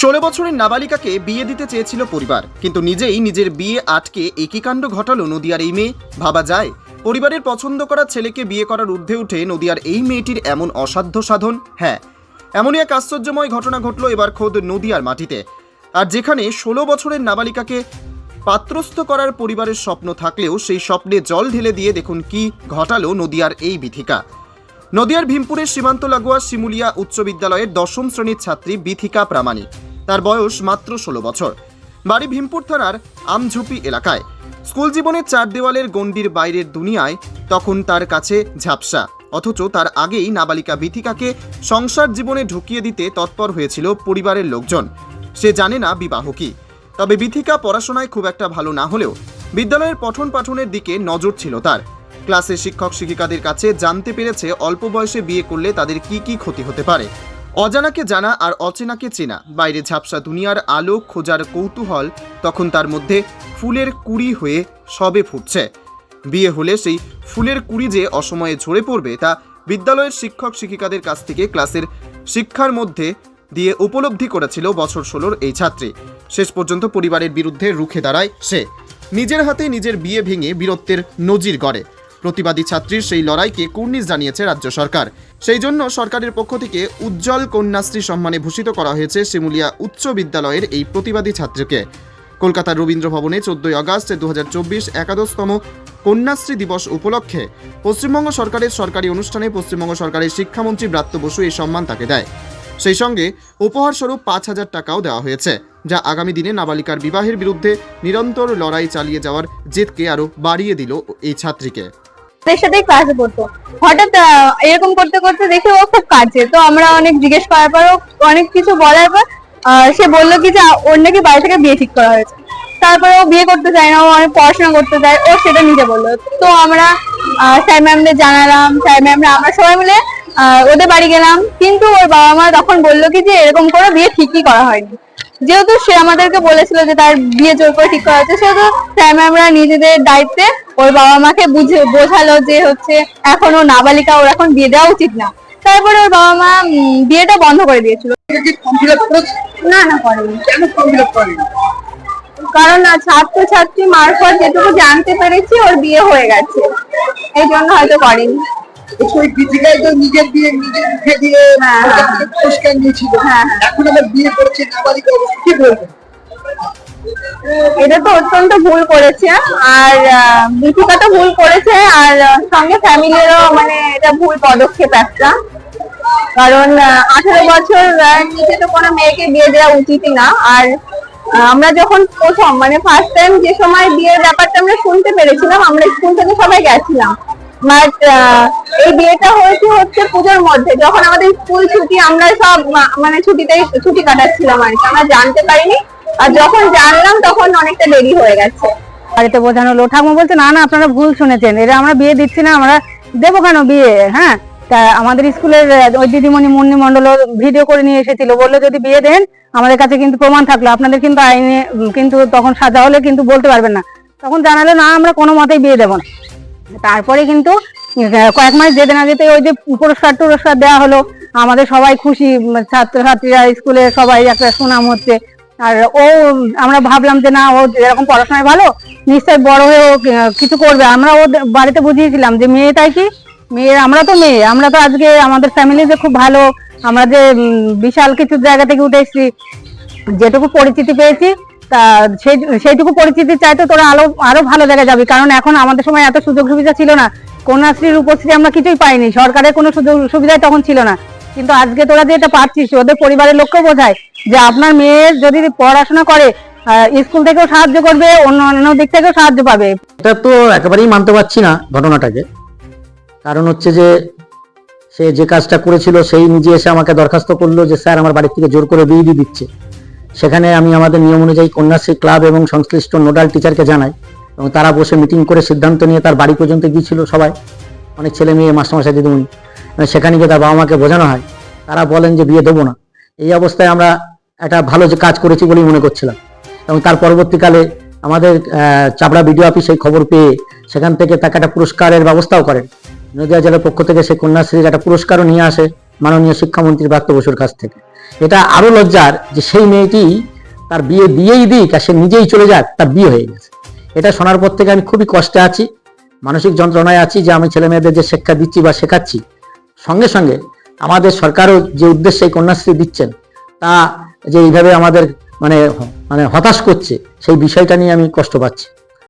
ষোলো বছরের নাবালিকাকে বিয়ে দিতে চেয়েছিল পরিবার, কিন্তু নিজেই নিজের বিয়ে আটকে একই কাণ্ড ঘটালো নদিয়ার এই মেয়ে। ভাবা যায়, পরিবারের পছন্দ করা ছেলেকে বিয়ে করার ঊর্ধ্বে উঠে নদিয়ার এই মেয়েটির এমন অসাধ্য সাধন। হ্যাঁ এমনই এক আশ্চর্যময় ঘটনা ঘটলো এবার খোদ নদিয়ার মাটিতে। আর যেখানে ষোলো বছরের নাবালিকাকে পাত্রস্থ করার পরিবারের স্বপ্ন থাকলেও সেই স্বপ্নে জল ঢেলে দিয়ে দেখুন কি ঘটালো নদিয়ার এই বিথিকা। নদিয়ার ভীমপুরের সীমান্ত লাগোয়া শিমুলিয়া উচ্চ বিদ্যালয়ের দশম শ্রেণির ছাত্রী বিথিকা প্রামাণিক। তার বয়স মাত্র ষোলো বছর। বাড়ি ভীমপুর থানার আমঝুপি এলাকায়। স্কুল জীবনের চার দেওয়ালের গণ্ডির বাইরের দুনিয়ায় তখন তার কাছে ঝাপসা। অথচ তার আগেই নাবালিকা বিথিকাকে সংসার জীবনে ঢুকিয়ে দিতে তৎপর হয়েছিল পরিবারের লোকজন। সে জানে না বিবাহ কি। তবে বিথিকা পড়াশোনায় খুব একটা ভালো না হলেও বিদ্যালয়ের পঠন পাঠনের দিকে নজর ছিল তার। ক্লাসে শিক্ষক শিক্ষিকাদের কাছে জানতে পেরেছে অল্প বয়সে বিয়ে করলে তাদের কি কি ক্ষতি হতে পারে। অজানাকে জানা আর অচেনাকে চেনা। বাইরে ঝাপসা দুনিয়ার আলো খোঁজার কৌতূহল, তখন তার মধ্যে ফুলের কুড়ি হয়ে সবে ফুটছে। বিয়ে হলে সেই ফুলের কুড়ি যে অসময়ে ঝরে পড়বে তা বিদ্যালয়ের শিক্ষক শিক্ষিকাদের কাছ থেকে ক্লাসের শিক্ষার মধ্যে দিয়ে উপলব্ধি করেছিল বছর ষোলোর এই ছাত্রী। শেষ পর্যন্ত পরিবারের বিরুদ্ধে রুখে দাঁড়ায় সে। নিজের হাতে নিজের বিয়ে ভেঙে বীরত্বের নজির গড়ে। প্রতিবাদী ছাত্রীর সেই লড়াইকে কুর্নিশ জানিয়েছে রাজ্য সরকার। সেই জন্য সরকারের পক্ষ থেকে উজ্জ্বল কন্যাশ্রী সম্মানে ভূষিত করা হয়েছে শিমুলিয়া উচ্চ বিদ্যালয়ের এই প্রতিবাদী ছাত্রীকে। কলকাতার রবীন্দ্র ভবনে চোদ্দই আগস্ট দু হাজার চব্বিশ একাদশতম কন্যাশ্রী দিবস উপলক্ষে পশ্চিমবঙ্গ সরকারের সরকারি অনুষ্ঠানে পশ্চিমবঙ্গ সরকারের শিক্ষামন্ত্রী ব্রাত্য বসু এই সম্মান তাকে দেয়। সেই সঙ্গে উপহারস্বরূপ পাঁচ হাজার টাকাও দেওয়া হয়েছে, যা আগামী দিনে নাবালিকার বিবাহের বিরুদ্ধে নিরন্তর লড়াই চালিয়ে যাওয়ার জেদকে আরও বাড়িয়ে দিল এই ছাত্রীকে। ওদের সাথেই ক্লাসে পড়তো। হঠাৎ এরকম করতে করতে দেখে ও খুব কাছে তো আমরা অনেক জিজ্ঞেস করার পর অনেক কিছু বলার পর সে বলল কি যে, ওর নাকি বাড়ি থেকে বিয়ে ঠিক করা হয়েছে। তারপরে ও বিয়ে করতে চায় না, ও অনেক পড়াশোনা করতে চায়, ও সেটা নিজে বলল। তো আমরা স্যার ম্যামদের জানালাম স্যার ম্যামরা আমরা সবাই মিলে ওদের বাড়ি গেলাম। কিন্তু ওর বাবা মা তখন বলল কি যে, এরকম করে বিয়ে ঠিকই করা হয়নি। যেহেতু সে আমাদেরকে বলেছিল যে তার বিয়ে জোর করে ঠিক করা হচ্ছে সেহেতু স্যার ম্যামরা নিজেদের দায়িত্বে ওর বাবা মাকে বুঝে বোঝালো যে হচ্ছে এখনও নাবালিকা ওর এখন বিয়ে দেওয়া উচিত না। তারপরে ওর বাবা মা বিয়েটা বন্ধ করে দিয়েছিল। না না করেনি। কারণ আহ, ছাত্রছাত্রী মারফত যেটুকু জানতে পেরেছি ওর বিয়ে হয়ে গেছে। এই জন্য হয়তো করেনি। ওই গীতিকায় তো নিজের বিয়ে নিজের মুখে দিয়ে হ্যাঁ, হ্যাঁ। থেকে পুরস্কার নিয়েছিল। হ্যাঁ, এখন আবার বিয়ে করেছে নাবালিকা অবস্থা কি বলবেন এটা তো অত্যন্ত ভুল করেছে আর দীপিকা তো ভুল করেছে আর সঙ্গে ফ্যামিলিরও মানে এটা ভুল পদক্ষেপ একটা। কারণ আঠারো বছর নিচে তো কোনো মেয়েকে বিয়ে দেওয়া উচিতই না। আর আমরা যখন প্রথম মানে ফার্স্ট টাইম যে সময় বিয়ের ব্যাপারটা আমরা শুনতে পেরেছিলাম আমরা স্কুল থেকে সবাই গেছিলাম। এই বিয়েটা হয়েছে হচ্ছে পুজোর মধ্যে। যখন আমাদের স্কুল ছুটি, আমরা সব মানে ছুটি কাটাচ্ছিলাম আর আমরা জানতে পারিনি। আর যখন জানলাম, তখন অনেকটা দেরি হয়ে গেছে। বাড়িতে বোঝানো হলো ঠাকুমা বলছে, না না, আপনারা ভুল শুনেছেন। এটা আমরা বিয়ে দিচ্ছি না, আমরা দেবো কেন বিয়ে? হ্যাঁ? তা আমাদের স্কুলের ওই দিদিমণি মুন্নি মন্ডল ভিডিও করে নিয়ে এসেছিল। বলল, যদি বিয়ে দেন, আমাদের কাছে কিন্তু প্রমাণ থাকল। আপনাদের কিন্তু আইনে, কিন্তু তখন সাজা হলে কিন্তু বলতে পারবেন না। তখন জানালো, না, আমরা কোনো মতেই বিয়ে দেবো না। তারপরে কিন্তু কয়েক মাস যেতে না যেতে ওই যে পুরস্কার টুরস্কার দেওয়া হলো, আমাদের সবাই খুশি ছাত্রছাত্রীরা, স্কুলে সবাই একটা সুনাম হচ্ছে। আর ও, আমরা ভাবলাম যে না, ও এরকম পড়াশোনায় ভালো নিশ্চয় বড় হয়ে ও কিছু করবে। আমরা ও বাড়িতে বুঝিয়েছিলাম যে মেয়েটাই কি? মেয়ে, আমরা তো মেয়ে, আমরা তো আজকে আমাদের ফ্যামিলি যে খুব ভালো, আমরা যে বিশাল কিছু জায়গা থেকে উঠে এসেছি। যেটুকু পরিচিতি পেয়েছি তা সেই সেইটুকু পরিচিতি চাইতে তোরা আরও আরও ভালো জায়গায় যাবি। কারণ এখন আমাদের সময় এত সুযোগ সুবিধা ছিল না। কন্যাশ্রীর উপস্থিতি আমরা কিছুই পাইনি। সরকারের কোনো সুযোগ সুবিধাই তখন ছিল না। কিন্তু আজকে তোরা যে এটা পাচ্ছিস, ওদের পরিবারের লোককেও বোঝায় যে আপনার মেয়ের যদি পড়াশোনা করে স্কুল থেকেও সাহায্য করবে, অন্য অন্য দিক থেকেও সাহায্য পাবে। এটা তো একেবারেই মানতে পারছি না ঘটনাটাকে। কারণ হচ্ছে যে, সে যে কাজটা করেছিল, সেই নিজে এসে আমাকে দরখাস্ত করল যে, স্যার, আমার বাড়ির থেকে জোর করে বিয়ে দিয়ে দিচ্ছে। সেখানে আমি আমাদের নিয়ম অনুযায়ী কন্যাশ্রী ক্লাব এবং সংশ্লিষ্ট নোডাল টিচারকে জানাই এবং তারা বসে মিটিং করে সিদ্ধান্ত নিয়ে তার বাড়ি পর্যন্ত গিয়েছিল সবাই, অনেক ছেলে মেয়ে, মাস্টারমশাই, দিদিমণি। মানে সেখানে গিয়ে তার বাবা মাকে বোঝানো হয়। তারা বলেন যে বিয়ে দেবো না। এই অবস্থায় আমরা একটা ভালো যে কাজ করেছি বলেই মনে করছিলাম। এবং তার পরবর্তীকালে আমাদের চাপড়া বিডিও অফিস এই খবর পেয়ে সেখান থেকে তাকে একটা পুরস্কারের ব্যবস্থাও করেন। নদিয়া জেলার পক্ষ থেকে সেই কন্যাশ্রীর একটা পুরস্কারও নিয়ে আসে। মাননীয় শিক্ষামন্ত্রী ব্রাত্য বসুর কাছ থেকে। এটা আরও লজ্জার যে সেই মেয়েটি তার বিয়ে দিয়েই দিক আর সে নিজেই চলে যাক, তার বিয়ে হয়ে গেছে। এটা শোনার পর থেকে আমি খুবই কষ্টে আছি, মানসিক যন্ত্রণায় আছি, যে আমি ছেলে মেয়েদের যে শিক্ষা দিচ্ছি বা শেখাচ্ছি, সঙ্গে সঙ্গে আমাদের সরকারও যে উদ্দেশ্যে কন্যাশ্রী দিচ্ছেন, তা যে এইভাবে আমাদের মানে মানে হতাশ করছে, সেই বিষয়টা নিয়ে আমি কষ্ট পাচ্ছি।